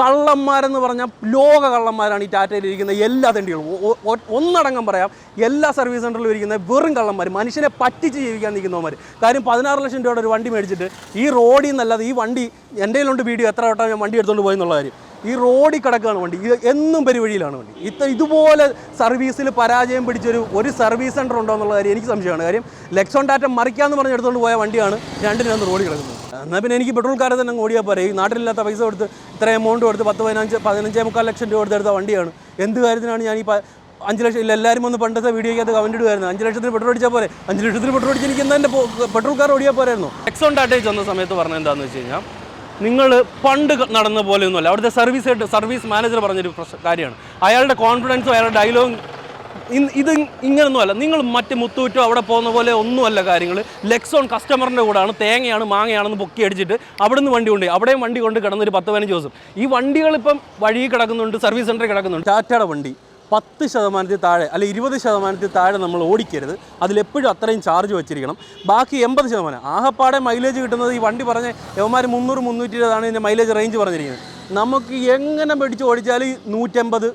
കള്ളന്മാരെന്ന് പറഞ്ഞാൽ ലോക കള്ളന്മാരാണ് ഈ ടാറ്റയിൽ ഇരിക്കുന്ന എല്ലാ തെണ്ടികളും. ഒന്നടങ്കം പറയാം എല്ലാ സർവീസ് സെന്ററിലും ഇരിക്കുന്ന വെറും കള്ളന്മാർ മനുഷ്യനെ പറ്റിച്ച് ജീവിക്കാൻ നിൽക്കുന്നവന്മാർ കാര്യം പതിനാറ് ലക്ഷം രൂപയുടെ ഒരു വണ്ടി മേടിച്ചിട്ട് ഈ റോഡിൽ നിന്നല്ലാതെ ഈ വണ്ടി എന്റെ കയ്യിലുണ്ട് വീഡിയോ എത്ര വട്ടം ഞാൻ വണ്ടി എടുത്തുകൊണ്ട് പോയെന്നുള്ള കാര്യം. ഈ റോഡിൽ കിടക്കുകയാണ് വണ്ടി. ഇത് എന്നും പെരുവഴിയിലാണ് വണ്ടി. ഇത്ത ഇതുപോലെ സർവീസിൽ പരാജയം പിടിച്ചൊരു ഒരു സർവീസ് സെന്റർ ഉണ്ടോ എന്നുള്ള കാര്യം എനിക്ക് സംശയമാണ്. കാര്യം ലെക്സോൺ ഡാറ്റ മറിക്കാന്ന് പറഞ്ഞ് എടുത്തുകൊണ്ട് പോയ വണ്ടിയാണ് രണ്ടിനൊന്ന് റോഡിൽ കിടക്കുന്നത്. എന്നാൽ പിന്നെ എനിക്ക് പെട്രോൾ പെട്രോൾക്കാരെ തന്നെ ഓടിയാൽ പോരെ. ഈ നാട്ടിലില്ലാത്ത പൈസ കൊടുത്ത് ഇത്ര എമൗണ്ട് കൊടുത്ത് പത്ത് പതിനഞ്ച് പതിനഞ്ചേ മുക്കാൽ ലക്ഷം രൂപ കൊടുത്ത് എടുത്ത വണ്ടിയാണ്. എന്ത് കാര്യത്തിനാണ് ഞാൻ ഈ അഞ്ച് ലക്ഷം ഇല്ല എല്ലാവരും ഒന്ന് പണ്ടത്തെ വീഡിയോയ്ക്കകത്ത് കമന്റ് ഇടുമായിരുന്നു അഞ്ച് ലക്ഷത്തിന് പെട്രോൾ അടിച്ചാൽ പോരെ. അഞ്ച് ലക്ഷത്തിന് പെട്രോൾ അടിച്ച് എനിക്ക് എന്താ പെട്രോൾ കാർ ഓടിയാൽ പോരായിരുന്നു. എക്സോൺ ടാറ്റയിൽ വന്ന സമയത്ത് പറഞ്ഞത് എന്താണെന്ന് വെച്ച് കഴിഞ്ഞാൽ നിങ്ങൾ പണ്ട് നടന്ന പോലെയൊന്നുമല്ല. അവിടുത്തെ സർവീസ് സർവീസ് മാനേജർ പറഞ്ഞൊരു കാര്യമാണ്. അയാളുടെ കോൺഫിഡൻസും അയാളുടെ ഡയലോഗും ഇത് ഇങ്ങനൊന്നുമല്ല. നിങ്ങൾ മറ്റ് മുത്തൂറ്റോ അവിടെ പോകുന്ന പോലെ ഒന്നുമല്ല കാര്യങ്ങൾ ലെക്സോൺ കസ്റ്റമറിന്റെ കൂടെയാണ് തേങ്ങയാണ് മാങ്ങയാണെന്ന് പൊക്കി അടിച്ചിട്ട് അവിടെ നിന്ന് വണ്ടി കൊണ്ട് അവിടെയും വണ്ടി കൊണ്ട് കിടന്നൊരു പത്ത് പതിനഞ്ച് ദിവസം. ഈ വണ്ടികൾ ഇപ്പം വഴി കിടക്കുന്നുണ്ട് സർവീസ് സെന്ററിൽ കിടക്കുന്നുണ്ട്. ടാറ്റയുടെ വണ്ടി. പത്ത് ശതമാനത്തിൽ താഴെ അല്ലെ ഇരുപത് ശതമാനത്തിൽ താഴെ നമ്മൾ ഓടിക്കരുത്. അതിലെപ്പോഴും അത്രയും ചാർജ് വെച്ചിരിക്കണം. ബാക്കി എൺപത് ശതമാനം. ആകപ്പാടെ മൈലേജ് കിട്ടുന്നത് ഈ വണ്ടി പറഞ്ഞ യവന്മാർ മുന്നൂറ് മുന്നൂറ്റി ഇരുപതാണ് ഇതിന്റെ മൈലേജ് റേഞ്ച് പറഞ്ഞിരിക്കുന്നത്. നമുക്ക് എങ്ങനെ പിടിച്ച് ഓടിച്ചാൽ നൂറ്റമ്പത്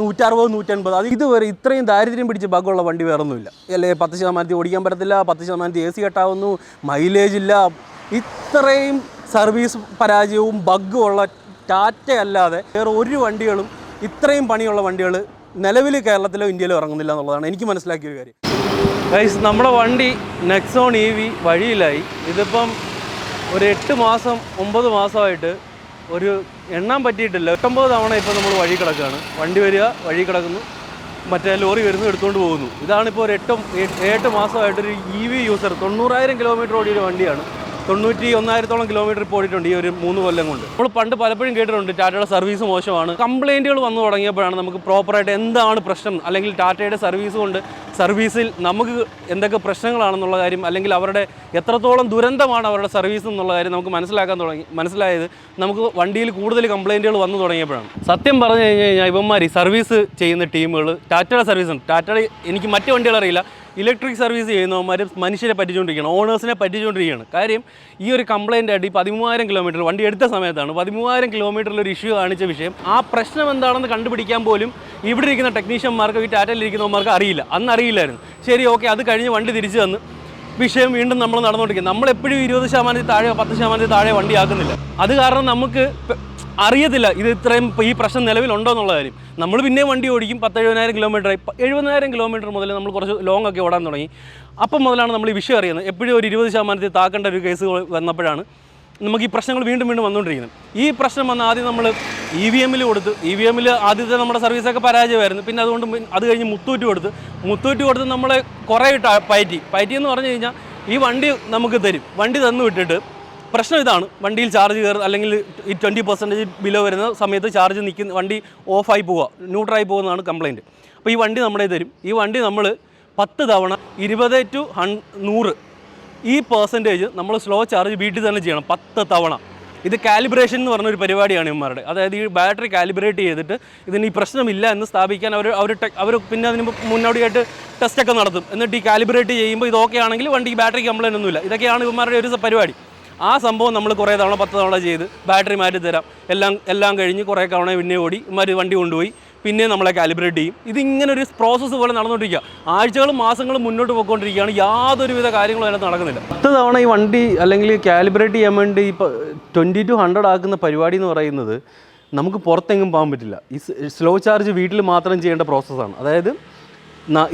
നൂറ്ററുപത് നൂറ്റൻപത് അത് ഇതുവരെ ഇത്രയും ദാരിദ്ര്യം പിടിച്ച് ബഗ്ഗുള്ള വണ്ടി വേറൊന്നുമില്ല. അല്ലേ പത്ത് ശതമാനത്തിൽ ഓടിക്കാൻ പറ്റത്തില്ല പത്ത് ശതമാനത്തിൽ എ സി കെട്ടാവുന്നു മൈലേജ് ഇല്ല. ഇത്രയും സർവീസ് പരാജയവും ബഗ്ഗും ഉള്ള വേറെ ഒരു വണ്ടികളും ഇത്രയും പണിയുള്ള വണ്ടികൾ നിലവിൽ കേരളത്തിലോ ഇന്ത്യയിലോ ഇറങ്ങുന്നില്ല എന്നുള്ളതാണ് എനിക്ക് മനസ്സിലാക്കിയ ഒരു കാര്യം. ഗൈസ് നമ്മുടെ വണ്ടി നെക്സോൺ ഇ വി വഴിയിലായി. ഇതിപ്പം ഒരു എട്ട് മാസം ഒമ്പത് മാസമായിട്ട് ഒരു എണ്ണാൻ പറ്റിയിട്ടില്ല. എട്ടൊമ്പത് തവണ ഇപ്പോൾ നമ്മൾ വഴി കിടക്കുകയാണ്. വണ്ടി വരിക വഴി കിടക്കുന്നു. മറ്റേ ലോറി വരുന്നു എടുത്തുകൊണ്ട് പോകുന്നു. ഇതാണിപ്പോൾ ഒരു എട്ടും എട്ട് മാസമായിട്ടൊരു ഇ വി യൂസർ തൊണ്ണൂറായിരം കിലോമീറ്റർ ഓടിയൊരു വണ്ടിയാണ്. തൊണ്ണൂറ്റി ഒന്നായിരത്തോളം കിലോമീറ്റർ പോയിട്ടുണ്ട് ഈ ഒരു മൂന്ന് കൊല്ലം കൊണ്ട്. നമ്മൾ പണ്ട് പലപ്പോഴും കേട്ടിട്ടുണ്ട് ടാറ്റയുടെ സർവീസ് മോശമാണ്. കംപ്ലൈന്റുകൾ വന്നു തുടങ്ങിയപ്പോഴാണ് നമുക്ക് പ്രോപ്പറായിട്ട് എന്താണ് പ്രശ്നം? അല്ലെങ്കിൽ ടാറ്റയുടെ സർവീസ് കൊണ്ട് സർവീസിൽ നമുക്ക് എന്തൊക്കെ പ്രശ്നങ്ങളാണെന്നുള്ള കാര്യം അല്ലെങ്കിൽ അവരുടെ എത്രത്തോളം ദുരന്തമാണ് അവരുടെ സർവീസ് എന്നുള്ള കാര്യം നമുക്ക് മനസ്സിലാക്കാൻ തുടങ്ങി മനസ്സിലായത് നമുക്ക് വണ്ടിയിൽ കൂടുതൽ കംപ്ലൈന്റുകൾ വന്നു തുടങ്ങിയപ്പോഴാണ്. സത്യം പറഞ്ഞു കഴിഞ്ഞു കഴിഞ്ഞാൽ ഇവന്മാർ സർവീസ് ചെയ്യുന്ന ടീമുകൾ ടാറ്റയുടെ സർവീസ് ഉണ്ട്. ടാറ്റയുടെ എനിക്ക് മറ്റ് വണ്ടികൾ അറിയില്ല. ഇലക്ട്രിക് സർവീസ് ചെയ്യുന്നവന്മാർ മനുഷ്യരെ പറ്റിച്ചുകൊണ്ടിരിക്കുകയാണ് ഓണേഴ്സിനെ പറ്റിച്ചുകൊണ്ടിരിക്കുകയാണ്. കാര്യം ഈ ഒരു കംപ്ലൈന്റ് ആയിട്ട് ഈ പതിമൂവായിരം കിലോമീറ്റർ വണ്ടി എടുത്ത സമയത്താണ് പതിമൂവായിരം കിലോമീറ്ററിൽ ഒരു ഇഷ്യൂ കാണിച്ച വിഷയം. ആ പ്രശ്നം എന്താണെന്ന് കണ്ടുപിടിക്കാൻ പോലും ഇവിടെ ഇരിക്കുന്ന ടെക്നീഷ്യന്മാർക്ക് ഈ ടാറ്റയിൽ ഇരിക്കുന്നവന്മാർക്ക് അറിയില്ല. അന്ന് അറിയില്ലായിരുന്നു. ശരി ഓക്കെ അത് കഴിഞ്ഞ് വണ്ടി തിരിച്ചു തന്ന് വിഷയം വീണ്ടും നമ്മൾ നടന്നുകൊണ്ടിരിക്കും നമ്മളെപ്പോഴും ഇരുപത് ശതമാനത്തിൽ താഴെയോ പത്ത് ശതമാനത്തിൽ താഴെയോ വണ്ടി ആക്കുന്നില്ല. അത് കാരണം നമുക്ക് അറിയത്തില്ല ഇത് ഇത്രയും ഈ പ്രശ്നം നിലവിലുണ്ടോ എന്നുള്ള കാര്യം. നമ്മൾ പിന്നെ വണ്ടി ഓടിക്കും പത്ത് എഴുപതിനായിരം കിലോമീറ്റർ എഴുപതിനായിരം കിലോമീറ്റർ മുതൽ നമ്മൾ കുറച്ച് ലോങ് ഒക്കെ ഓടാൻ തുടങ്ങി. അപ്പം മുതലാണ് നമ്മൾ ഈ വിഷയം അറിയുന്നത്. എപ്പോഴും ഒരു ഇരുപത് ശതമാനത്തിൽ താക്കേണ്ട ഒരു കേസ് വന്നപ്പോഴാണ് നമുക്ക് ഈ പ്രശ്നങ്ങൾ വീണ്ടും വീണ്ടും വന്നുകൊണ്ടിരിക്കുന്നത്. ഈ പ്രശ്നം വന്ന ആദ്യം നമ്മൾ ഇ വി എമ്മിൽ കൊടുത്ത്. ഇ വി എമ്മിൽ ആദ്യത്തെ നമ്മുടെ സർവീസൊക്കെ പരാജയമായിരുന്നു. പിന്നെ അതുകൊണ്ട് അത് കഴിഞ്ഞ് മുത്തൂറ്റ് കൊടുത്ത്. മുത്തൂറ്റ് കൊടുത്ത് നമ്മളെ കുറേ പയറ്റി പയറ്റി. എന്ന് പറഞ്ഞു കഴിഞ്ഞാൽ ഈ വണ്ടി നമുക്ക് തരും. വണ്ടി തന്നു വിട്ടിട്ട് പ്രശ്നം ഇതാണ്. വണ്ടിയിൽ ചാർജ് കയറുക അല്ലെങ്കിൽ ഈ ട്വന്റി പെർസെന്റേജ് ബിലോ വരുന്ന സമയത്ത് ചാർജ് നിൽക്കുന്ന വണ്ടി ഓഫായി പോവുക ന്യൂട്രായി പോകുന്നതാണ് കംപ്ലയിന്റ് അപ്പോൾ ഈ വണ്ടി നമ്മളെ തരും. ഈ വണ്ടി നമ്മൾ പത്ത് തവണ ഇരുപത് ടു ഹൺ നൂറ് ഈ പെർസെന്റേജ് നമ്മൾ സ്ലോ ചാർജ് വീട്ടിൽ തന്നെ ചെയ്യണം പത്ത് തവണ. ഇത് കാലിബ്രേഷൻ എന്ന് പറഞ്ഞൊരു പരിപാടിയാണ് ഇവന്മാരുടെ. അതായത് ഈ ബാറ്ററി കാലിബ്രേറ്റ് ചെയ്തിട്ട് ഇതിന് ഈ പ്രശ്നമില്ല എന്ന് സ്ഥാപിക്കാൻ അവർ അവർ അവർ പിന്നെ അതിന് മുന്നോടിയായിട്ട് ടെസ്റ്റൊക്കെ നടത്തും. എന്നിട്ട് ഈ കാലിബ്രേറ്റ് ചെയ്യുമ്പോൾ ഇത് ഓക്കെ ആണെങ്കിൽ വണ്ടിക്ക് ബാറ്ററി കംപ്ലൈന്റ് ഒന്നുമില്ല. ഇതൊക്കെയാണ് ഇവന്മാരുടെ ഒരു പരിപാടി. ആ സംഭവം നമ്മൾ കുറേ തവണ പത്ത് തവണ ചെയ്ത് ബാറ്ററി മാറ്റി തരാം. എല്ലാം എല്ലാം കഴിഞ്ഞ് കുറേ തവണ പിന്നെ ഓടി ഇമാർ വണ്ടി കൊണ്ടുപോയി പിന്നെ നമ്മളെ കാലിബ്രേറ്റ് ചെയ്യും. ഇതിങ്ങനെ ഒരു പ്രോസസ്സ് പോലെ നടന്നുകൊണ്ടിരിക്കുക. ആഴ്ചകളും മാസങ്ങളും മുന്നോട്ട് പോയിക്കൊണ്ടിരിക്കുകയാണ്. യാതൊരുവിധ കാര്യങ്ങളും അതിനകത്ത് നടക്കുന്നില്ല. പത്ത് തവണ ഈ വണ്ടി അല്ലെങ്കിൽ കാലിബ്രേറ്റ് ചെയ്യാൻ വേണ്ടി ഇപ്പോൾ ട്വന്റി ടു ഹൺഡ്രഡ് ആക്കുന്ന പരിപാടി എന്ന് പറയുന്നത് നമുക്ക് പുറത്തെങ്ങും പോകാൻ പറ്റില്ല. ഈ സ്ലോ ചാർജ് വീട്ടിൽ മാത്രം ചെയ്യേണ്ട പ്രോസസ്സാണ് അതായത്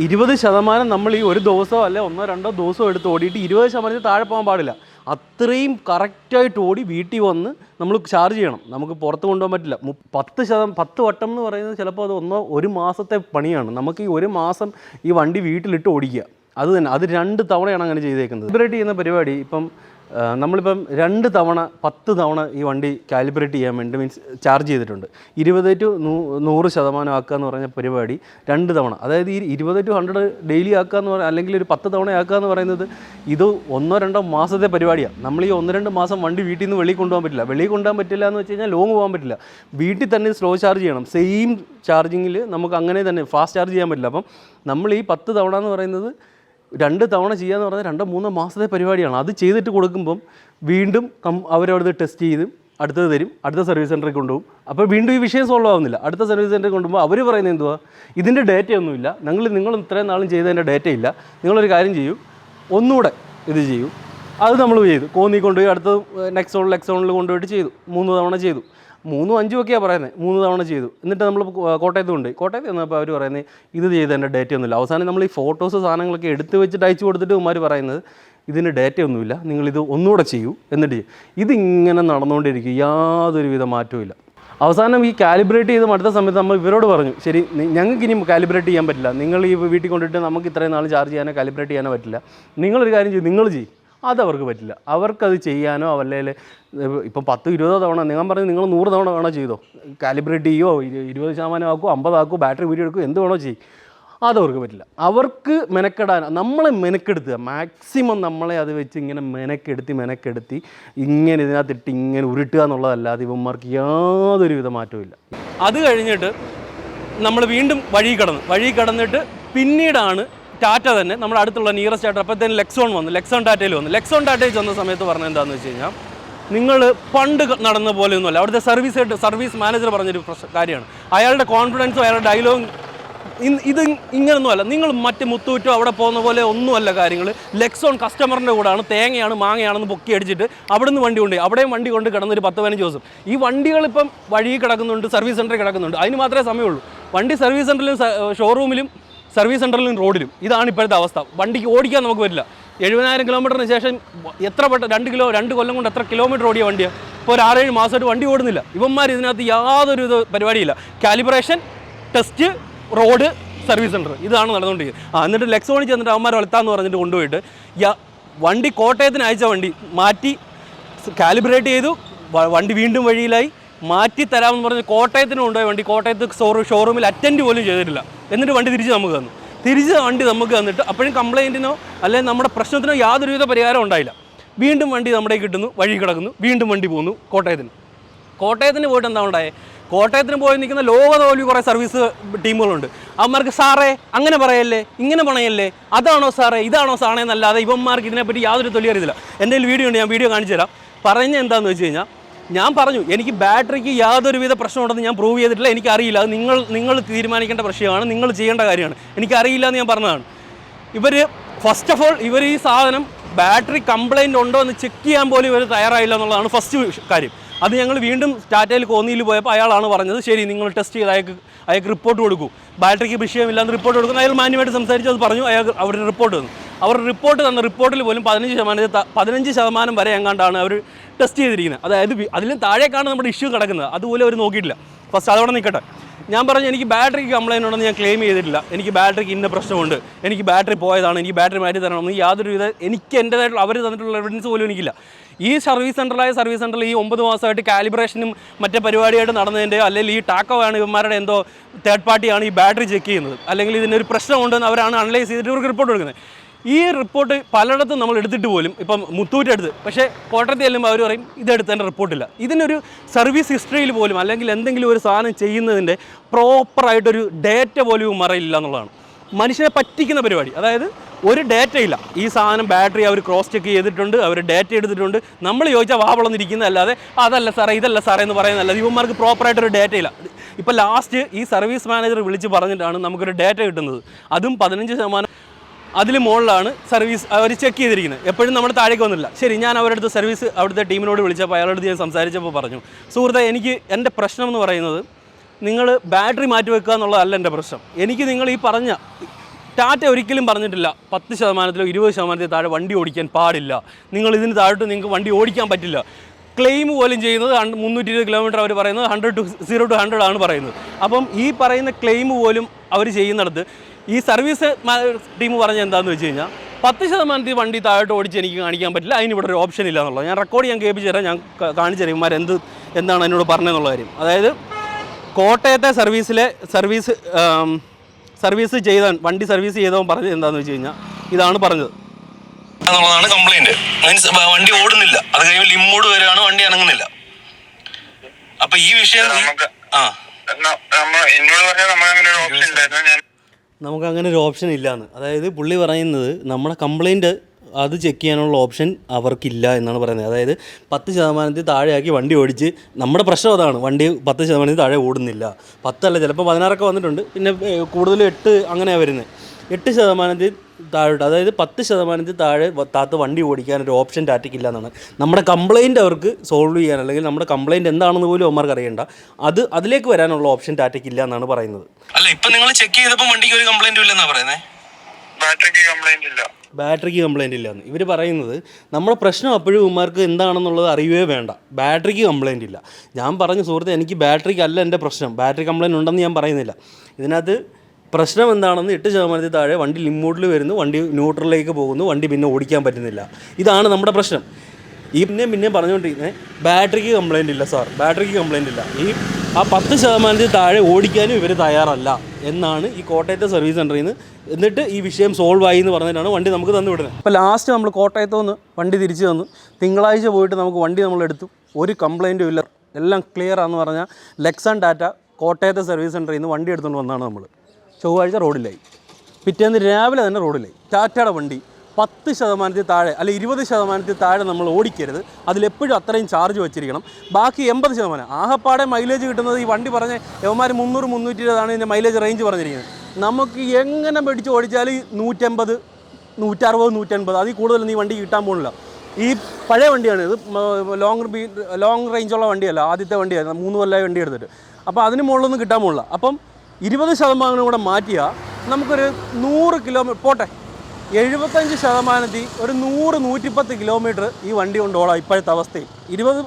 ഇരുപത് ശതമാനം നമ്മൾ ഈ ഒരു ദിവസമോ അല്ലെ ഒന്നോ രണ്ടോ ദിവസമോ എടുത്ത് ഓടിയിട്ട് ഇരുപത് ശതമാനത്തിൽ താഴെ പോകാൻ പാടില്ല. അത്രയും കറക്റ്റായിട്ട് ഓടി വീട്ടിൽ വന്ന് നമ്മൾ ചാർജ് ചെയ്യണം. നമുക്ക് പുറത്ത് കൊണ്ടുപോകാൻ പറ്റില്ല. പത്ത് ശതം പത്ത് വട്ടം എന്ന് പറയുന്നത് ചിലപ്പോൾ അത് ഒന്നോ ഒരു മാസത്തെ പണിയാണ്. നമുക്ക് ഈ ഒരു മാസം ഈ വണ്ടി വീട്ടിലിട്ട് ഓടിക്കുക. അത് തന്നെ. അത് രണ്ട് തവണയാണ് അങ്ങനെ ചെയ്തേക്കുന്നത്. സെലിബ്രേറ്റ് ചെയ്യുന്ന പരിപാടി. ഇപ്പം നമ്മളിപ്പം രണ്ട് തവണ പത്ത് തവണ ഈ വണ്ടി കാലിബ്രേറ്റ് ചെയ്യാൻ വേണ്ടി മീൻസ് ചാർജ് ചെയ്തിട്ടുണ്ട്. ഇരുപത് ടു നൂറ് ശതമാനം ആക്കുക എന്ന് പറഞ്ഞ പരിപാടി രണ്ട് തവണ. അതായത് ഈ ഇരുപത് ടു ഹൺഡ്രഡ് ഡെയിലി ആക്കുക എന്ന് പറയുക അല്ലെങ്കിൽ ഒരു പത്ത് തവണ ആക്കുക എന്ന് പറയുന്നത് ഇത് ഒന്നോ രണ്ടോ മാസത്തെ പരിപാടിയാണ് നമ്മൾ ഈ ഒന്ന് രണ്ട് മാസം വണ്ടി വീട്ടിൽ നിന്ന് വെളിയിൽ കൊണ്ടുപോകാൻ പറ്റില്ല. വെളിയിൽ കൊണ്ടുപോകാൻ പറ്റില്ല എന്ന് വെച്ച് കഴിഞ്ഞാൽ ലോങ് പോകാൻ പറ്റില്ല. വീട്ടിൽ തന്നെ സ്ലോ ചാർജ് ചെയ്യണം. സെയിം ചാർജിങ്ങിൽ നമുക്ക് അങ്ങനെ തന്നെ ഫാസ്റ്റ് ചാർജ് ചെയ്യാൻ പറ്റില്ല. അപ്പം നമ്മൾ ഈ പത്ത് തവണ എന്ന് പറയുന്നത് രണ്ട് തവണ ചെയ്യാന്ന് പറഞ്ഞാൽ രണ്ടോ മൂന്നോ മാസത്തെ പരിപാടിയാണ്. അത് ചെയ്തിട്ട് കൊടുക്കുമ്പം വീണ്ടും കം അവരവിടുന്ന് ടെസ്റ്റ് ചെയ്ത് അടുത്തത് തരും അടുത്ത സർവീസ് സെന്ററിൽ കൊണ്ടുപോകും. അപ്പോൾ വീണ്ടും ഈ വിഷയം സോൾവ് ആവുന്നില്ല. അടുത്ത സർവീസ് സെന്ററിൽ കൊണ്ടുപോകുമ്പോൾ അവർ പറയുന്നത് എന്തുവാ? ഇതിന്റെ ഡേറ്റ ഒന്നുമില്ല. നിങ്ങൾ ഇത്രയും നാളും ചെയ്തതിന്റെ ഡേറ്റ ഇല്ല. നിങ്ങളൊരു കാര്യം ചെയ്യൂ. ഒന്നുകൂടെ ഇത് ചെയ്യൂ. അത് നമ്മൾ ചെയ്തു. കോന്നി കൊണ്ടുപോയി അടുത്ത നെക്സോണിൽ എക്സോണിൽ കൊണ്ടുപോയിട്ട് ചെയ്തു. മൂന്ന് തവണ ചെയ്തു. മൂന്നും അഞ്ചും ഒക്കെയാണ് പറയുന്നത്. മൂന്ന് തവണ ചെയ്തു. എന്നിട്ട് നമ്മൾ കോട്ടയത്ത് കൊണ്ട് കോട്ടയത്ത് ചെന്നപ്പോൾ അവർ പറയുന്നത് ഇത് ചെയ്തതിന്റെ ഡേറ്റ ഒന്നുമില്ല. അവസാനം നമ്മൾ ഈ ഫോട്ടോസ് സാധനങ്ങളൊക്കെ എടുത്ത് വെച്ചിട്ട് അയച്ചു കൊടുത്തിട്ട് ഉമ്മാർ പറയുന്നത് ഇതിന് ഡേറ്റ ഒന്നുമില്ല. നിങ്ങളിത് ഒന്നുകൂടെ ചെയ്യൂ. എന്നിട്ട് ഇതിങ്ങനെ നടന്നുകൊണ്ടിരിക്കും. യാതൊരുവിധ മാറ്റവും ഇല്ല. അവസാനം ഈ കാലിബ്രേറ്റ് ചെയ്ത് അടുത്ത സമയത്ത് നമ്മൾ ഇവരോട് പറഞ്ഞു ശരി ഞങ്ങൾക്ക് ഇനി കാലിബ്രേറ്റ് ചെയ്യാൻ പറ്റില്ല. നിങ്ങൾ ഈ വീട്ടിൽ കൊണ്ടിട്ട് നമുക്ക് ഇത്രയും നാൾ ചാർജ് ചെയ്യാനോ കാലിബ്രേറ്റ് ചെയ്യാനോ പറ്റില്ല. നിങ്ങളൊരു കാര്യം ചെയ്യും നിങ്ങൾ ചെയ്യും. അതവർക്ക് പറ്റില്ല. അവർക്കത് ചെയ്യാനോ അല്ലെങ്കിൽ ഇപ്പം പത്ത് ഇരുപതോ തവണ നിങ്ങൾ പറഞ്ഞ് നിങ്ങൾ നൂറ് തവണ വേണോ ചെയ്തോ? കാലിബ്രേറ്റ് ചെയ്യോ? ഇരു- ഇരുപത് ശതമാനം ആക്കോ? അമ്പതാക്കോ ബാറ്ററി വീഡിയോ എടുക്കോ? എന്ത് വേണോ ചെയ്യും. അതവർക്ക് പറ്റില്ല. അവർക്ക് മെനക്കെടാൻ നമ്മളെ മെനക്കെടുത്തുക. മാക്സിമം നമ്മളെ അത് വെച്ച് ഇങ്ങനെ മെനക്കെടുത്തി മെനക്കെടുത്തി ഇങ്ങനെ ഇതിനകത്തിട്ട് ഇങ്ങനെ ഉരുട്ടുക എന്നുള്ളതല്ലാതെ ഇവന്മാർക്ക് യാതൊരു വിധ മാറ്റവും ഇല്ല. അത് കഴിഞ്ഞിട്ട് നമ്മൾ വീണ്ടും വഴി കടന്നു വഴി കടന്നിട്ട് പിന്നീടാണ് ടാറ്റ തന്നെ നമ്മുടെ അടുത്തുള്ള നിയറസ്റ്റ് ആയിട്ട് തന്നെ ലെക്സോൺ വന്നു. ലെക്സോൺ ടാറ്റയിൽ വന്നു. ലെക്സോൺ ടാറ്റയിൽ ചെന്ന സമയത്ത് പറഞ്ഞത് എന്താണെന്ന് വെച്ച് കഴിഞ്ഞാൽ നിങ്ങൾ പണ്ട് നടന്ന പോലെയൊന്നുമല്ല. അവിടുത്തെ സർവീസ് സർവീസ് മാനേജർ പറഞ്ഞൊരു കാര്യമാണ്. അയാളുടെ കോൺഫിഡൻസും അയാളുടെ ഡയലോഗും ഇത് ഇങ്ങനൊന്നുമല്ല. നിങ്ങൾ മറ്റ് മുത്തൂറ്റോ അവിടെ പോകുന്ന പോലെ ഒന്നുമല്ല കാര്യങ്ങൾ ലെക്സോൺ കസ്റ്റമറിന്റെ കൂടാണ്. തേങ്ങയാണ് മാങ്ങയാണെന്ന് പൊക്കി അടിച്ചിട്ട് അവിടെ നിന്ന് വണ്ടി കൊണ്ട് അവിടെയും വണ്ടി കൊണ്ട് കിടന്നൊരു പത്ത് പതിനഞ്ച് ദിവസം. ഈ വണ്ടികൾ ഇപ്പം വഴി കിടക്കുന്നുണ്ട് സർവീസ് സെന്ററിൽ കിടക്കുന്നുണ്ട്. അതിന് മാത്രമേ സമയമുള്ളൂ. വണ്ടി സർവീസ് സെന്ററിലും ഷോറൂമിലും സർവീസ് സെന്ററിലും റോഡിലും. ഇതാണ് ഇപ്പോഴത്തെ അവസ്ഥ. വണ്ടിക്ക് ഓടിക്കാൻ നമുക്ക് പറ്റില്ല. എഴുപതിനായിരം കിലോമീറ്ററിന് ശേഷം എത്ര പെട്ട രണ്ട് കിലോ രണ്ട് കൊല്ലം കൊണ്ട് എത്ര കിലോമീറ്റർ ഓടിയ വണ്ടിയാണ് ഇപ്പോൾ ഒരു ആറേഴ് മാസമായിട്ട് വണ്ടി ഓടുന്നില്ല. ഇവന്മാർ ഇതിനകത്ത് യാതൊരു ഇത് പരിപാടിയില്ല. Calibration test road service centre ഇതാണ് നടന്നുകൊണ്ടിരിക്കുന്നത്. ആ എന്നിട്ട് ലെക്സോണിൽ ചെന്നിട്ട് അവന്മാർ വളർത്താന്ന് പറഞ്ഞിട്ട് കൊണ്ടുപോയിട്ട് വണ്ടി കോട്ടയത്തിന് അയച്ച വണ്ടി മാറ്റി കാലിബ്രേറ്റ് ചെയ്തു. വണ്ടി വീണ്ടും വഴിയിലായി. മാറ്റി തരാമെന്ന് പറഞ്ഞ് കോട്ടയത്തിന് കൊണ്ടുപോയ വണ്ടി കോട്ടയത്ത് ഷോറൂമിൽ അറ്റൻഡ് പോലും ചെയ്തിട്ടില്ല. എന്നിട്ട് വണ്ടി തിരിച്ച് നമുക്ക് തന്നു. തിരിച്ച് വണ്ടി നമുക്ക് തന്നിട്ട് അപ്പോഴും കംപ്ലൈന്റിനോ അല്ലെങ്കിൽ നമ്മുടെ പ്രശ്നത്തിനോ യാതൊരുവിധ പരിഹാരം ഉണ്ടായില്ല. വീണ്ടും വണ്ടി നമ്മുടെ കിട്ടുന്നു വഴി കിടക്കുന്നു വീണ്ടും വണ്ടി പോകുന്നു കോട്ടയത്തിന്. കോട്ടയത്തിന് പോയിട്ട് എന്താ ഉണ്ടായേ? കോട്ടയത്തിന് പോയി നിൽക്കുന്ന ലോക തോൽവി കുറേ സർവീസ് ടീമുകളുണ്ട്. അവന്മാർക്ക് സാറേ അങ്ങനെ പറയല്ലേ? ഇങ്ങനെ പറയല്ലേ അതാണോ സാറേ? ഇതാണോ സാറേ? എന്നല്ലാതെ ഇവന്മാർക്ക് ഇതിനെപ്പറ്റി യാതൊരു തൊലി അറിയത്തില്ല എന്റെ വീഡിയോ ഉണ്ട് ഞാൻ വീഡിയോ കാണിച്ചു തരാം പറഞ്ഞ എന്താണെന്ന് വെച്ച് കഴിഞ്ഞാൽ ഞാൻ പറഞ്ഞു എനിക്ക് ബാറ്ററിക്ക് യാതൊരുവിധ പ്രശ്നമുണ്ടെന്ന് ഞാൻ പ്രൂവ് ചെയ്തിട്ടില്ല. എനിക്കറിയില്ല. അത് നിങ്ങൾ നിങ്ങൾ തീരുമാനിക്കേണ്ട പ്രശ്നമാണ്. നിങ്ങൾ ചെയ്യേണ്ട കാര്യമാണ്. എനിക്കറിയില്ല എന്ന് ഞാൻ പറഞ്ഞതാണ്. ഇവർ ഫസ്റ്റ് ഓഫ് ഓൾ ഇവർ ഈ സാധനം ബാറ്ററി കംപ്ലൈന്റ് ഉണ്ടോ എന്ന് ചെക്ക് ചെയ്യാൻ പോലും ഇവർ തയ്യാറായില്ല എന്നുള്ളതാണ് ഫസ്റ്റ് കാര്യം. അത് ഞങ്ങൾ വീണ്ടും ടാറ്റയിൽ കോന്നിയിൽ പോയപ്പോൾ അയാളാണ് പറഞ്ഞത് ശരി നിങ്ങൾ ടെസ്റ്റ് ചെയ്ത് അയാൾക്ക് അയാൾക്ക് റിപ്പോർട്ട് കൊടുക്കൂ. ബാറ്ററിക്ക് വിഷയമില്ലാന്ന് റിപ്പോർട്ട് കൊടുക്കുന്നു. അയാൾ മാന്യമായിട്ട് സംസാരിച്ചു അത് പറഞ്ഞു അയാൾ അവരുടെ റിപ്പോർട്ട് തന്നു. അവർ റിപ്പോർട്ട് തന്ന റിപ്പോർട്ടിൽ പോലും പതിനഞ്ച് ശതമാനം പതിനഞ്ച് ശതമാനം വരെ എങ്ങാണ്ടാണ് അവർ ടെസ്റ്റ് ചെയ്തിരിക്കുന്നത്. അതായത് അതിലും താഴേക്കാണ് നമ്മുടെ ഇഷ്യൂ കിടക്കുന്നത്. അതുപോലെ അവർ നോക്കിയിട്ടില്ല. ഫസ്റ്റ് അതവിടെ നിൽക്കട്ടെ. ഞാൻ പറഞ്ഞു എനിക്ക് ബാറ്ററിക്ക് കംപ്ലൈന്റ് ഉണ്ടെന്ന് ഞാൻ ക്ലെയിം ചെയ്തിട്ടില്ല. എനിക്ക് ബാറ്ററിക്ക് ഇന്ന പ്രശ്നമുണ്ട്. എനിക്ക് ബാറ്ററി പോയതാണ്. എനിക്ക് ബാറ്ററി മാറ്റി തരണമെന്ന് യാതൊരു വിധ എനിക്ക് എന്റേതായിട്ടുള്ള അവർ തന്നിട്ടുള്ള എവിഡൻസ് പോലും എനിക്കില്ല. ഈ സർവീസ് സെന്ററിലായ സർവീസ് സെന്ററിൽ ഈ ഒമ്പത് മാസമായിട്ട് കാലിബ്രേഷനും മറ്റേ പരിപാടിയായിട്ട് നടന്നതിന്റെയോ അല്ലെങ്കിൽ ഈ ടാക്കോ ആണ് ഇവന്മാരുടെ എന്തോ തേർഡ് പാർട്ടിയാണ് ഈ ബാറ്ററി ചെക്ക് ചെയ്യുന്നത്. അല്ലെങ്കിൽ ഇതിനൊരു പ്രശ്നമുണ്ടെന്ന് അവരാണ് അനലൈസ് ചെയ്തിട്ട് ഇവർക്ക് റിപ്പോർട്ട് കൊടുക്കുന്നത്. ഈ റിപ്പോർട്ട് പലയിടത്തും നമ്മൾ എടുത്തിട്ട് പോലും ഇപ്പം മുത്തൂറ്റ് എടുത്ത്. പക്ഷേ കോട്ടയത്ത് ചെല്ലുമ്പോൾ അവർ പറയും ഇതെടുത്തതിന്റെ റിപ്പോർട്ടില്ല ഇതിനൊരു സർവീസ് ഹിസ്റ്ററിയിൽ പോലും അല്ലെങ്കിൽ എന്തെങ്കിലും ഒരു സാധനം ചെയ്യുന്നതിന്റെ പ്രോപ്പറായിട്ടൊരു ഡേറ്റ പോലും മറയില്ല എന്നുള്ളതാണ്. മനുഷ്യനെ പറ്റിക്കുന്ന പരിപാടി. അതായത് ഒരു ഡേറ്റ ഇല്ല. ഈ സാധനം ബാറ്ററി അവർ ക്രോസ് ചെക്ക് ചെയ്തിട്ടുണ്ട് അവർ ഡേറ്റ എടുത്തിട്ടുണ്ട്. നമ്മൾ ചോദിച്ചാൽ വാ വളർന്നിരിക്കുന്നതല്ലാതെ അതല്ല സാറേ ഇതല്ല സാറേ എന്ന് പറയുന്നതല്ല. ഇവന്മാർക്ക് പ്രോപ്പറായിട്ടൊരു ഡേറ്റ ഇല്ല. ഇപ്പോൾ ലാസ്റ്റ് ഈ സർവീസ് മാനേജർ വിളിച്ച് പറഞ്ഞിട്ടാണ് നമുക്കൊരു ഡേറ്റ കിട്ടുന്നത്. അതും പതിനഞ്ച് ശതമാനം അതിൽ മുകളിലാണ് സർവീസ് അവർ ചെക്ക് ചെയ്തിരിക്കുന്നത്. എപ്പോഴും നമ്മുടെ താഴേക്ക് വന്നില്ല. ശരി ഞാൻ അവരുടെ സർവീസ് അവിടുത്തെ ടീമിനോട് വിളിച്ചപ്പോൾ അയാളോട് ഞാൻ സംസാരിച്ചപ്പോൾ പറഞ്ഞു സുഹൃത്തെ എനിക്ക് എന്റെ പ്രശ്നം എന്ന് പറയുന്നത് നിങ്ങൾ ബാറ്ററി മാറ്റി വെക്കുക എന്നുള്ളതല്ല എന്റെ പ്രശ്നം. എനിക്ക് നിങ്ങൾ ഈ പറഞ്ഞ ടാറ്റ ഒരിക്കലും പറഞ്ഞിട്ടില്ല പത്ത് ശതമാനത്തിലോ ഇരുപത് ശതമാനത്തിലോ താഴെ വണ്ടി ഓടിക്കാൻ പാടില്ല. നിങ്ങൾ ഇതിന് താഴോട്ട് നിങ്ങൾക്ക് വണ്ടി ഓടിക്കാൻ പറ്റില്ല. ക്ലെയിം പോലും ചെയ്യുന്നത് മുന്നൂറ്റി ഇരുപത് കിലോമീറ്റർ അവർ പറയുന്നത് hundred to zero to hundred ആണ് പറയുന്നത്. അപ്പം ഈ പറയുന്ന ക്ലെയിം പോലും അവർ ചെയ്യുന്നിടത്ത് ഈ സർവീസ് ടീം പറഞ്ഞ എന്താണെന്ന് വെച്ച് കഴിഞ്ഞാൽ പത്ത് ശതമാനത്തിൽ വണ്ടി താഴോട്ട് ഓടിച്ച് എനിക്ക് കാണിക്കാൻ പറ്റില്ല അതിന് ഇവിടെ ഒരു ഓപ്ഷൻ ഇല്ല എന്നുള്ളത്. ഞാൻ റെക്കോർഡ് ഞാൻ കേൾപ്പിച്ച് തരാം ഞാൻ കാണിച്ചു തരാം ഇവന്മാർ എന്ത് എന്താണ് എന്നോട് പറഞ്ഞതെന്നുള്ള കാര്യം. അതായത് കോട്ടയത്തെ സർവീസിലെ സർവീസ് സർവീസ് ചെയ്ത വണ്ടി സർവീസ് ചെയ്തവൻ പറഞ്ഞത് എന്താണെന്ന് വെച്ച് കഴിഞ്ഞാൽ ഇതാണ് പറഞ്ഞത്. എന്നുള്ളതാണ് കംപ്ലൈന്റ് മീൻസ് വണ്ടി ഓടുന്നില്ല. അത് കഴിയുമ്പോൾ ലിമ്മോട് വരികയാണ് വണ്ടി അനങ്ങുന്നില്ല. അപ്പൊ ഈ വിഷയം നമുക്ക് ആ. നമ്മ എന്നോട് പറഞ്ഞാൽ നമ്മളങ്ങനെ അങ്ങനെ ഒരു ഓപ്ഷൻ ഉണ്ടായിരുന്നു ഞാൻ നമുക്ക് അങ്ങനെ ഒരു ഓപ്ഷൻ ഇല്ലാന്ന്. അതായത് പുള്ളി പറയുന്നത് നമ്മുടെ കംപ്ലയിന്റ് അത് ചെക്ക് ചെയ്യാനുള്ള ഓപ്ഷൻ അവർക്കില്ല എന്നാണ് പറയുന്നത്. അതായത് പത്ത് ശതമാനത്തിൽ താഴെയാക്കി വണ്ടി ഓടിച്ച് നമ്മുടെ പ്രശ്നം അതാണ്. വണ്ടി പത്ത് ശതമാനത്തിൽ താഴെ ഓടുന്നില്ല. പത്തല്ല ചിലപ്പോൾ പതിനാറൊക്കെ വന്നിട്ടുണ്ട്. പിന്നെ കൂടുതലും എട്ട് അങ്ങനെയാണ് വരുന്നത് എട്ട് ശതമാനത്തിൽ താഴോട്ട് അതായത് പത്ത് ശതമാനത്തിൽ താഴെ താത്ത വണ്ടി ഓടിക്കാൻ ഒരു ഓപ്ഷൻ ടാറ്റയ്ക്കില്ല എന്നാണ് നമ്മുടെ കംപ്ലയിന്റ് അവർക്ക് സോൾവ് ചെയ്യാൻ അല്ലെങ്കിൽ നമ്മുടെ കംപ്ലയിന്റ് എന്താണെന്ന് പോലും അവന്മാർക്ക് അറിയണ്ട. അത് അതിലേക്ക് വരാനുള്ള ഓപ്ഷൻ ടാറ്റയ്ക്കില്ല എന്നാണ് പറയുന്നത്. അല്ല ഇപ്പൊ നിങ്ങൾ ചെക്ക് ചെയ്തപ്പോൾ വണ്ടിക്ക് ഒരു കംപ്ലൈന്റും ഇല്ലെന്നാ പറയുന്നത് ബാറ്ററിക്ക് കംപ്ലൈന്റ് ഇല്ല. ബാറ്ററിക്ക് കംപ്ലൈന്റ് ഇല്ലയെന്ന് ഇവർ പറയുന്നത് നമ്മുടെ പ്രശ്നം അപ്പോഴും ഇവന്മാർക്ക് എന്താണെന്നുള്ളത് അറിയുകയേ വേണ്ട. ബാറ്ററിക്ക് കംപ്ലൈന്റ് ഇല്ല. ഞാൻ പറഞ്ഞ സുഹൃത്തെ എനിക്ക് ബാറ്ററിക്ക് അല്ല എന്റെ പ്രശ്നം. ബാറ്ററി കംപ്ലയിന്റ് ഉണ്ടെന്ന് ഞാൻ പറയുന്നില്ല. ഇതിനകത്ത് പ്രശ്നം എന്താണെന്ന് എട്ട് ശതമാനത്തിൽ താഴെ വണ്ടി ലിമ്മോട്ടിൽ വരുന്നു വണ്ടി ന്യൂട്രലിലേക്ക് പോകുന്നു വണ്ടി പിന്നെ ഓടിക്കാൻ പറ്റുന്നില്ല. ഇതാണ് നമ്മുടെ പ്രശ്നം. ഈ പിന്നെ പിന്നെയും പറഞ്ഞുകൊണ്ടിരിക്കുന്നത് ബാറ്ററിക്ക് കംപ്ലൈന്റ് ഇല്ല സാർ ബാറ്ററിക്ക് കംപ്ലൈന്റ് ഇല്ല. ഈ ആ പത്ത് ശതമാനത്തിൽ താഴെ ഓടിക്കാനും ഇവർ തയ്യാറല്ല എന്നാണ് ഈ കോട്ടയത്തെ സർവീസ് സെന്ററിൽ നിന്ന് എന്നിട്ട് ഈ വിഷയം സോൾവ് ആയി എന്ന് പറഞ്ഞിട്ടാണ് വണ്ടി നമുക്ക് തന്നു വിടുന്നത് അപ്പോൾ ലാസ്റ്റ് നമ്മൾ കോട്ടയത്ത് നിന്ന് വണ്ടി തിരിച്ചു തന്നു. തിങ്കളാഴ്ച പോയിട്ട് നമുക്ക് വണ്ടി നമ്മൾ എടുത്തു. ഒരു കംപ്ലൈന്റും ഇല്ല. എല്ലാം ക്ലിയർ ആണെന്ന് പറഞ്ഞാൽ ലെക്സൺ ഡാറ്റ കോട്ടയത്തെ സർവീസ് സെന്ററിൽ നിന്ന് വണ്ടി എടുത്തുകൊണ്ട് വന്നാണ് നമ്മൾ ചൊവ്വാഴ്ച റോഡിലായി. പിറ്റേന്ന് രാവിലെ തന്നെ റോഡിലായി. ടാറ്റയുടെ വണ്ടി പത്ത് ശതമാനത്തിൽ താഴെ അല്ലെ ഇരുപത് ശതമാനത്തിൽ താഴെ നമ്മൾ ഓടിക്കരുത്. അതിലെപ്പോഴും അത്രയും ചാർജ് വെച്ചിരിക്കണം. ബാക്കി എൺപത് ശതമാനം. ആകപ്പാടെ മൈലേജ് കിട്ടുന്നത് ഈ വണ്ടി പറഞ്ഞ യവന്മാർ മുന്നൂറ് മുന്നൂറ്റി ഇരുപതാണ് ഇതിന്റെ മൈലേജ് റേഞ്ച് പറഞ്ഞിരിക്കുന്നത്. നമുക്ക് എങ്ങനെ പിടിച്ച് ഓടിച്ചാൽ നൂറ്റമ്പത് നൂറ്ററുപത് നൂറ്റൻപത് അതിൽ കൂടുതലൊന്നും ഈ വണ്ടി കിട്ടാൻ പോകുന്നില്ല. ഈ പഴയ വണ്ടിയാണ് ഇത്. ലോങ് ലോങ് റേഞ്ചുള്ള വണ്ടിയല്ല. ആദ്യത്തെ വണ്ടിയാണ്. മൂന്ന് കൊല്ലമായി വണ്ടി എടുത്തിട്ട്. അപ്പോൾ അതിന് മുകളിലൊന്നും കിട്ടാൻ പോകുന്നില്ല. അപ്പം ഇരുപത് ശതമാനം കൂടെ മാറ്റിയാൽ നമുക്കൊരു നൂറ് കിലോമീറ്റർ പോട്ടെ എഴുപത്തഞ്ച് ശതമാനത്തിൽ ഒരു നൂറ് നൂറ്റിപ്പത്ത് കിലോമീറ്റർ ഈ വണ്ടി കൊണ്ട് ഓടാം ഇപ്പോഴത്തെ അവസ്ഥയിൽ. ഇരുപത്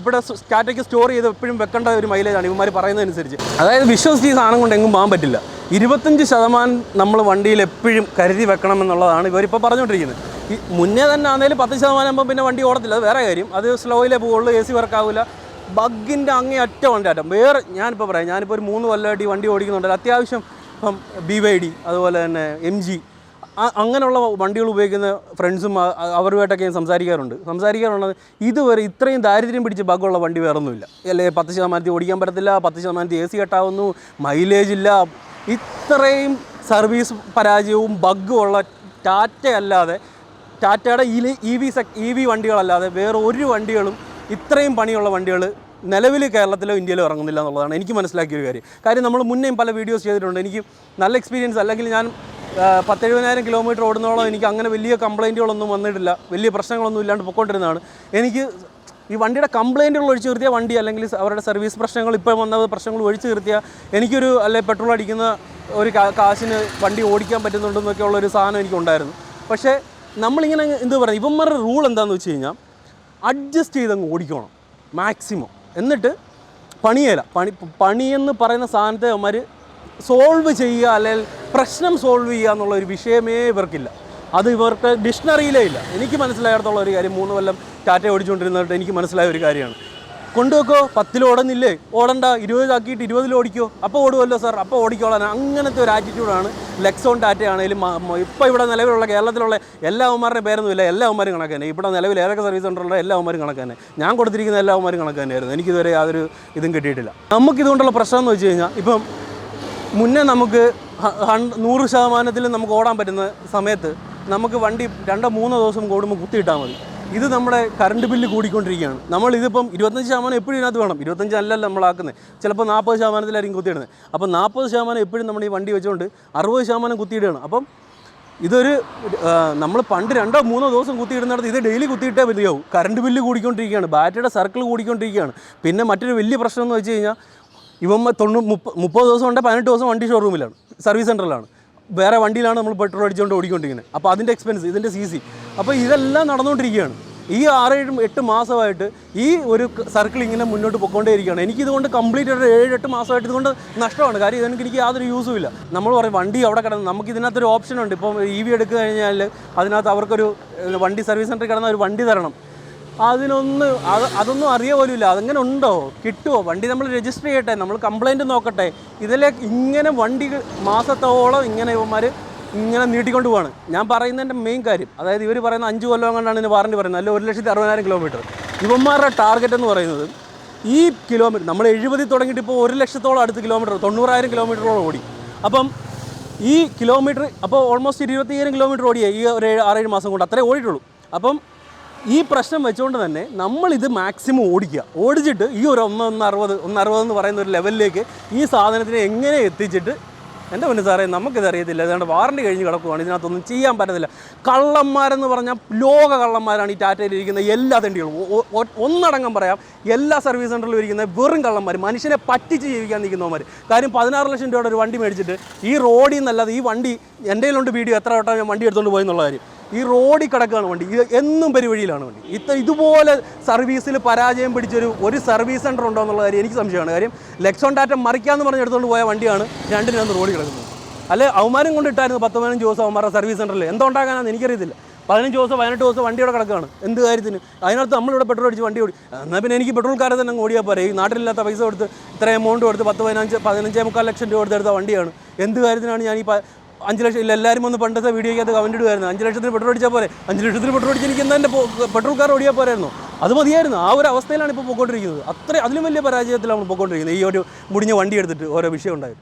ഇവിടെ സ്റ്റാറ്റയ്ക്ക് സ്റ്റോർ ചെയ്ത് എപ്പോഴും വെക്കേണ്ട ഒരു മൈലേജാണ് ഇവന്മാർ പറയുന്നതനുസരിച്ച്. അതായത് വിശ്വസിച്ച് ഈ സാധനം കൊണ്ട് എങ്ങും പോകാൻ പറ്റില്ല. ഇരുപത്തഞ്ച് ശതമാനം നമ്മൾ വണ്ടിയിൽ എപ്പോഴും കരുതി വെക്കണം എന്നുള്ളതാണ് ഇവരിപ്പോൾ പറഞ്ഞുകൊണ്ടിരിക്കുന്നത്. ഈ മുന്നേ തന്നെ ആണെങ്കിലും പത്ത് ശതമാനം ആകുമ്പോൾ പിന്നെ വണ്ടി ഓടത്തില്ല. അത് വേറെ കാര്യം. അത് സ്ലോയിലേ പോകുള്ളൂ എ സി വർക്കാവില്ല ബഗ്ഗിന്റെ അങ്ങേ അറ്റ വണ്ടിയാട്ടം വേറെ ഞാനിപ്പോൾ പറയാം ഞാനിപ്പോൾ ഒരു മൂന്ന് കൊല്ലമായിട്ട് ഈ വണ്ടി ഓടിക്കുന്നുണ്ട്. അത്യാവശ്യം ഇപ്പം ബി വൈ ഡി അതുപോലെ തന്നെ എം ജി അങ്ങനെയുള്ള വണ്ടികൾ ഉപയോഗിക്കുന്ന ഫ്രണ്ട്സും അവരുമായിട്ടൊക്കെ ഞാൻ സംസാരിക്കാറുണ്ട്. സംസാരിക്കാറുള്ളത് ഇതുവരെ ഇത്രയും ദാരിദ്ര്യം പിടിച്ച് ബഗുള്ള വണ്ടി വേറൊന്നുമില്ല. അല്ലേ പത്ത് ശതമാനത്തിൽ ഓടിക്കാൻ പറ്റത്തില്ല പത്ത് ശതമാനത്തിൽ എ സി കെട്ടാവുന്നു മൈലേജ് ഇല്ല. ഇത്രയും സർവീസ് പരാജയവും ബഗ്ഗും ഉള്ള ടാറ്റ അല്ലാതെ ടാറ്റയുടെ ഇ വി സെക് ഇ വി വണ്ടികളല്ലാതെ വേറെ ഒരു വണ്ടികളും ഇത്രയും പണിയുള്ള വണ്ടികൾ നിലവിൽ കേരളത്തിലോ ഇന്ത്യയിലോ ഇറങ്ങുന്നില്ല എന്നുള്ളതാണ് എനിക്ക് മനസ്സിലാക്കിയൊരു കാര്യം. കാര്യം നമ്മൾ മുന്നേയും പല വീഡിയോസ് ചെയ്തിട്ടുണ്ട്. എനിക്ക് നല്ല എക്സ്പീരിയൻസ് അല്ലെങ്കിൽ ഞാൻ പത്തെഴുപതിനായിരം കിലോമീറ്റർ ഓടുന്നോളം എനിക്ക് അങ്ങനെ വലിയ കംപ്ലൈന്റുകളൊന്നും വന്നിട്ടില്ല. വലിയ പ്രശ്നങ്ങളൊന്നും ഇല്ലാണ്ട് പൊക്കോണ്ടിരുന്നതാണ്. എനിക്ക് ഈ വണ്ടിയുടെ കംപ്ലൈന്റുകൾ ഒഴിച്ചു നിർത്തിയ വണ്ടി അല്ലെങ്കിൽ അവരുടെ സർവീസ് പ്രശ്നങ്ങൾ ഇപ്പോൾ വന്ന പ്രശ്നങ്ങൾ ഒഴിച്ചു നിർത്തിയ എനിക്കൊരു അല്ലെ പെട്രോൾ അടിക്കുന്ന ഒരു കാശിന് വണ്ടി ഓടിക്കാൻ പറ്റുന്നുണ്ടെന്നൊക്കെ ഉള്ള ഒരു സാധനം എനിക്കുണ്ടായിരുന്നു. പക്ഷേ നമ്മളിങ്ങനെ എന്ത് പറയുക ഇവന്മാരുടെ റൂൾ എന്താണെന്ന് വെച്ച് കഴിഞ്ഞാൽ അഡ്ജസ്റ്റ് ചെയ്തങ്ങ് ഓടിക്കണം മാക്സിമം എന്നിട്ട് പണിയേല. പണി പണിയെന്ന് പറയുന്ന സാധനത്തെ അവന്മാർ സോൾവ് ചെയ്യുക അല്ലെങ്കിൽ പ്രശ്നം സോൾവ് ചെയ്യുക എന്നുള്ള ഒരു വിഷയമേ ഇവർക്കില്ല. അത് ഇവർക്ക് ഡിക്ഷണറിയിലേ ഇല്ല. എനിക്ക് മനസ്സിലായിടത്തോളം ഒരു കാര്യം മൂന്ന് കൊല്ലം ടാറ്റ ഓടിച്ചുകൊണ്ടിരുന്നിട്ട് എനിക്ക് മനസ്സിലായ ഒരു കാര്യമാണ്. കൊണ്ടുവെക്കോ. പത്തിൽ ഓടുന്നില്ലേ? ഓടണ്ട. ഇരുപതാക്കിയിട്ട് ഇരുപതിൽ ഓടിക്കോ. അപ്പോൾ ഓടുമല്ലോ സാർ. അപ്പോൾ ഓടിക്കോളാൻ അങ്ങനത്തെ ഒരു ആറ്റിറ്റ്യൂഡാണ് ലെക്സോൺ ടാറ്റ ആണെങ്കിലും ഇപ്പോൾ ഇവിടെ നിലവിലുള്ള കേരളത്തിലുള്ള എല്ലാ ഉമാരുടെ പേരൊന്നും ഇല്ല. എല്ലാ ഉമാരും കണക്ക് തന്നെ. ഇവിടെ നിലവിൽ ഏതൊക്കെ സർവീസ് സെന്ററുള്ള എല്ലാ ഉമാരും കണക്ക് തന്നെ. ഞാൻ കൊടുത്തിരിക്കുന്ന എല്ലാ ഉമാരും കണക്ക് തന്നെയായിരുന്നു. എനിക്കിതുവരെ യാതൊരു ഇതും കിട്ടിയിട്ടില്ല. നമുക്കിതുകൊണ്ടുള്ള പ്രശ്നം എന്ന് വെച്ച് കഴിഞ്ഞാൽ ഇപ്പം മുന്നേ നമുക്ക് നൂറ് ശതമാനത്തിൽ നമുക്ക് ഓടാൻ പറ്റുന്ന സമയത്ത് നമുക്ക് വണ്ടി രണ്ടോ മൂന്നോ ദിവസം കൂടുമ്പോൾ കുത്തിയിട്ടാൽ മതി. ഇത് നമ്മുടെ കറണ്ട് ബില്ല് കൂടിക്കൊണ്ടിരിക്കുകയാണ്. നമ്മൾ ഇതിപ്പം ഇരുപത്തഞ്ച് ശതമാനം എപ്പോഴും ഇതിനകത്ത് വേണം. ഇരുപത്തഞ്ച് അല്ലല്ല നമ്മളാക്കുന്നത് ചിലപ്പോൾ നാൽപ്പത് ശതമാനത്തിലായിരിക്കും കുത്തിയിടുന്നത്. അപ്പോൾ നാൽപ്പത് ശതമാനം എപ്പോഴും നമ്മൾ ഈ വണ്ടി വെച്ചുകൊണ്ട് അറുപത് ശതമാനം കുത്തിയിടുകയാണ്. അപ്പം ഇതൊരു നമ്മൾ പണ്ട് രണ്ടോ മൂന്നോ ദിവസം കുത്തിയിടുന്നിടത്ത് ഇത് ഡെയിലി കുത്തിയിട്ടേ മതിയാവും. കറണ്ട് ബില്ല് കൂടിക്കൊണ്ടിരിക്കുകയാണ്. ബാറ്ററിയുടെ സർക്കിൾ കൂടിക്കൊണ്ടിരിക്കുകയാണ്. പിന്നെ മറ്റൊരു വലിയ പ്രശ്നം എന്ന് വെച്ച് കഴിഞ്ഞാൽ ഇവന്മാർ തൊണ്ണൂ മുപ്പ മുപ്പത് ദിവസം ഉണ്ട് പതിനെട്ട് ദിവസം വണ്ടി ഷോറൂമിലാണ് സർവീസ് സെന്ററിലാണ് വേറെ വണ്ടിയിലാണ് നമ്മൾ പെട്രോൾ അടിച്ചുകൊണ്ട് ഓടിക്കൊണ്ടിരിക്കുന്നത്. അപ്പോൾ അതിന്റെ എക്സ്പെൻസ് ഇതിന്റെ സി സി അപ്പോൾ ഇതെല്ലാം നടന്നുകൊണ്ടിരിക്കുകയാണ്. ഈ ആറേഴ് എട്ട് മാസമായിട്ട് ഈ ഒരു സർക്കിൾ ഇങ്ങനെ മുന്നോട്ട് പൊക്കോണ്ടേയിരിക്കുകയാണ് എനിക്കിതുകൊണ്ട് കംപ്ലീറ്റ് ഒരു ഏഴ് എട്ട് മാസമായിട്ട് ഇതുകൊണ്ട് നഷ്ടമാണ്. കാര്യം ഇതെനിക്ക് എനിക്ക് യാതൊരു യൂസും ഇല്ല. നമ്മൾ പറയും വണ്ടി അവിടെ കിടന്ന് നമുക്ക് ഇതിനകത്തൊരു ഓപ്ഷൻ ഉണ്ട്. ഇപ്പം ഇ വി എടുത്തു കഴിഞ്ഞാൽ അതിനകത്ത് അവർക്കൊരു വണ്ടി സർവീസ് സെന്ററിൽ കിടന്ന ഒരു വണ്ടി തരണം. അതിനൊന്ന് അത് അതൊന്നും അറിയ പോലും ഇല്ല അതെങ്ങനെ ഉണ്ടോ? കിട്ടുമോ വണ്ടി നമ്മൾ രജിസ്റ്റർ ചെയ്യട്ടെ. നമ്മൾ കംപ്ലൈന്റ് നോക്കട്ടെ. ഇതിലെ ഇങ്ങനെ വണ്ടി മാസത്തോളം ഇങ്ങനെ ഇവന്മാർ ഇങ്ങനെ നീട്ടിക്കൊണ്ട് പോവാണ്. ഞാൻ പറയുന്നതിന്റെ മെയിൻ കാര്യം. അതായത് ഇവർ പറയുന്ന അഞ്ച് കൊല്ലം കൊണ്ടാണ് ഇതിന് വാറണ്ടി പറയുന്നത്. അല്ല ഒരു ലക്ഷത്തി അറുപതിനായിരം കിലോമീറ്റർ ഇവന്മാരുടെ ടാർഗറ്റ് എന്ന് പറയുന്നത് ഈ കിലോമീറ്റർ നമ്മൾ എഴുപതിൽ തുടങ്ങിയിട്ട് ഇപ്പോൾ ഒരു ലക്ഷത്തോളം അടുത്ത് കിലോമീറ്റർ തൊണ്ണൂറായിരം കിലോമീറ്ററോളം ഓടി. അപ്പം ഈ കിലോമീറ്റർ അപ്പോൾ ഓൾമോസ്റ്റ് ഇരുപത്തിയേഴ് കിലോമീറ്റർ ഓടിയേ ഈ ഒരു ആറേഴ് മാസം കൊണ്ട്. അത്രേ ഓടിയിട്ടുള്ളൂ. അപ്പം ഈ പ്രശ്നം വെച്ചുകൊണ്ട് തന്നെ നമ്മളിത് മാക്സിമം ഓടിക്കുക. ഓടിച്ചിട്ട് ഈ ഒരു ഒന്ന് ഒന്ന് അറുപത് ഒന്ന് അറുപത് എന്ന് പറയുന്ന ഒരു ലെവലിലേക്ക് ഈ സാധനത്തിനെ എങ്ങനെ എത്തിച്ചിട്ട് എന്റെ മുന്നേ സാറേ നമുക്കിത് അറിയത്തില്ല. അതുകൊണ്ട് വാറണ്ടി കഴിഞ്ഞ് കിടക്കുവാണ്. ഇതിനകത്തൊന്നും ചെയ്യാൻ പറ്റത്തില്ല. കള്ളന്മാരെന്ന് പറഞ്ഞാൽ ലോക കള്ളന്മാരാണ് ഈ ടാറ്റയിൽ ഇരിക്കുന്ന എല്ലാ തണ്ടികളും. ഒന്നടങ്കം പറയാം എല്ലാ സർവീസ് സെന്ററിലും ഇരിക്കുന്ന വെറും കള്ളന്മാർ മനുഷ്യനെ പറ്റിച്ച് ജീവിക്കാൻ നിൽക്കുന്നവന്മാർ കാര്യം പതിനാറ് ലക്ഷം രൂപയുടെ ഒരു വണ്ടി മേടിച്ചിട്ട് ഈ റോഡിൽ നിന്നല്ലാതെ ഈ വണ്ടി എന്റെ കയ്യിലുണ്ട് വീഡിയോ എത്ര വട്ടം ഞാൻ വണ്ടി എടുത്തുകൊണ്ട് പോയെന്നുള്ള കാര്യം. ഈ റോഡിൽ കിടക്കുകയാണ് വണ്ടി. ഇത് എന്നും പെരുവഴിയിലാണ് വണ്ടി. ഇത്ര ഇതുപോലെ സർവീസിൽ പരാജയം പിടിച്ചൊരു ഒരു സർവീസ് സെന്റർ ഉണ്ടോ എന്നുള്ള കാര്യം എനിക്ക് സംശയമാണ്. കാര്യം ലെക്സോൺ ടാറ്റ മറിക്കാന്ന് പറഞ്ഞ് എടുത്തുകൊണ്ട് പോയ വണ്ടിയാണ് രണ്ടിനൊന്ന് റോഡിൽ കിടക്കുന്നത്. അല്ലെ അവമാനം കൊണ്ടിട്ടായിരുന്നു പത്ത് പതിനഞ്ച് ദിവസം അവന്മാരുടെ സർവീസ് സെന്ററിൽ എന്തുണ്ടാക്കാനാണെന്ന് എനിക്കറിയത്തില്ല. പതിനഞ്ച് ദിവസം പതിനെട്ട് ദിവസം വണ്ടിയുടെ കിടക്കുകയാണ്. എന്ത് കാര്യത്തിന്? അതിനകത്ത് നമ്മളിവിടെ പെട്രോൾ അടിച്ച് വണ്ടി ഓടി എന്നാൽ പിന്നെ എനിക്ക് പെട്രോൾ പെട്രോൾക്കാരെ തന്നെ ഓടിയാൽ പോരെ. ഈ നാട്ടിലില്ലാത്ത പൈസ കൊടുത്ത് ഇത്ര എമൗണ്ട് കൊടുത്ത് പത്ത് പതിനഞ്ച് പതിനഞ്ചേ മുക്കാൽ ലക്ഷം രൂപ കൊടുത്തെടുത്ത വണ്ടിയാണ്. എന്ത് കാര്യത്തിനാണ് ഞാൻ ഈ അഞ്ച് ലക്ഷം ഇല്ല എല്ലാവരും ഒന്ന് പണ്ടത്തെ വീഡിയോയ്ക്കകത്ത് കമന്റ് ഇടുമായിരുന്നു അഞ്ച് ലക്ഷത്തിന് പെട്രോൾ അടിച്ചാൽ പോലെ അഞ്ച് ലക്ഷത്തിന് പെട്രോൾ അടിച്ച് എനിക്ക് എന്റെ പെട്രോൾ കാർ ഓടിയാൽ പോരായിരുന്നു. അത് മതിയായിരുന്നു. ആ ഒരു അവസ്ഥയിലാണ് ഇപ്പോൾ പോയിക്കൊണ്ടിരിക്കുന്നത്. അത്ര അതിലും വലിയ പരാജയത്തിലാണ് പോയിക്കൊണ്ടിരിക്കുന്നത്. ഈ ഒരു മുടിഞ്ഞ വണ്ടി എടുത്തിട്ട് ഓരോ വിഷയം ഉണ്ടായത്.